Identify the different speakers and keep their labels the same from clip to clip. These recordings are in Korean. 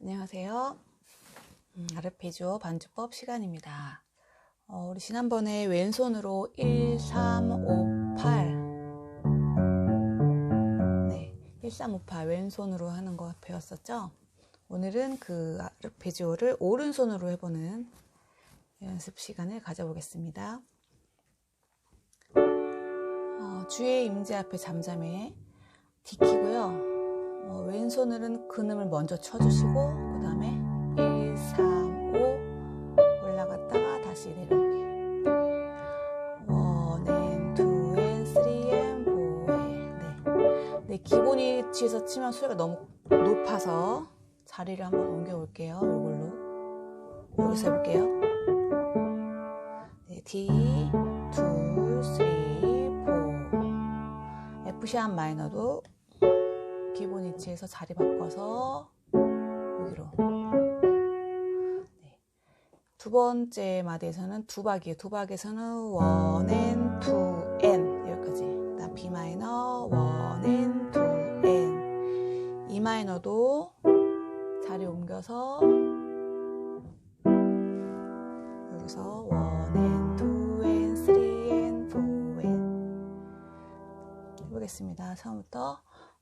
Speaker 1: 안녕하세요. 음, 아르페지오 반주법 시간입니다. 어, 우리 지난번에 왼손으로 1, 3, 5, 8 네, 1, 3, 5, 8 왼손으로 하는 거 배웠었죠? 오늘은 그 아르페지오를 오른손으로 해보는 연습 시간을 가져보겠습니다. 어, 주의 임재 앞에 잠잠해 디키고요. 어, 왼손으로는 근음을 먼저 쳐주시고 그 다음에 1, 3, 5 올라갔다가 다시 내려오기 1 and 2 and 3 and 4 네. 네, 기본 위치에서 치면 소리가 너무 높아서 자리를 한번 옮겨 볼게요 이걸로. 여기서 해볼게요. 네, D, 2, 3, 4 F 샵 마이너도 기본 위치에서 자리 바꿔서 여기로. 네. 두 번째 마디에서는 두 박이에요. 두 박에서는 원 and two and 여기까지. B 마이너 원 and two and E 마이너도 자리 옮겨서 여기서 원 and two and three and four and 해보겠습니다. 처음부터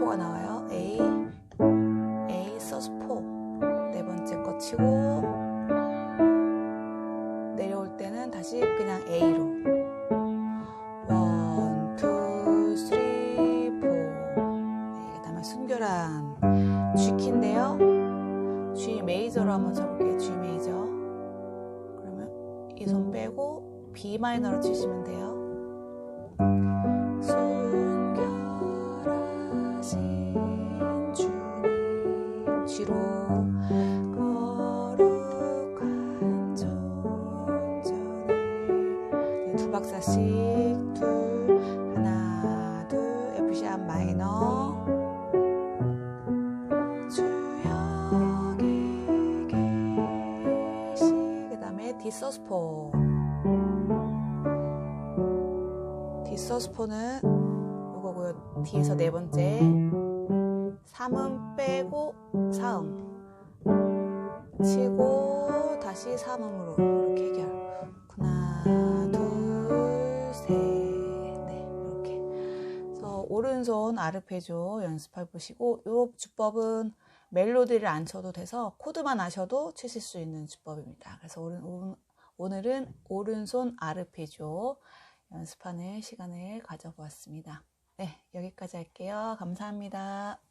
Speaker 1: 포가 나와요. A, A 서스 포네 번째 거 치고 내려올 때는 다시 그냥 A로. 원, 투, 쓰리, 포. 네, 그다음에 순결한 G키인데요. G 메이저로 한번 쳐볼게요. G 메이저. 그러면 이 손 빼고 B 마이너로 치시면 돼요. 다음에 D 서스포. D 서스포는 요거고요. 뒤에서 네 번째. 3음 빼고 4음. 치고 다시 3음으로 이렇게 해결 하나. 둘셋네 이렇게. 그래서 오른손 아르페지오 연습해 보시고 요 주법은 멜로디를 안 쳐도 돼서 코드만 아셔도 치실 수 있는 주법입니다. 그래서 오른, 오늘은 오른손 아르페지오 연습하는 시간을 가져보았습니다. 네, 여기까지 할게요. 감사합니다.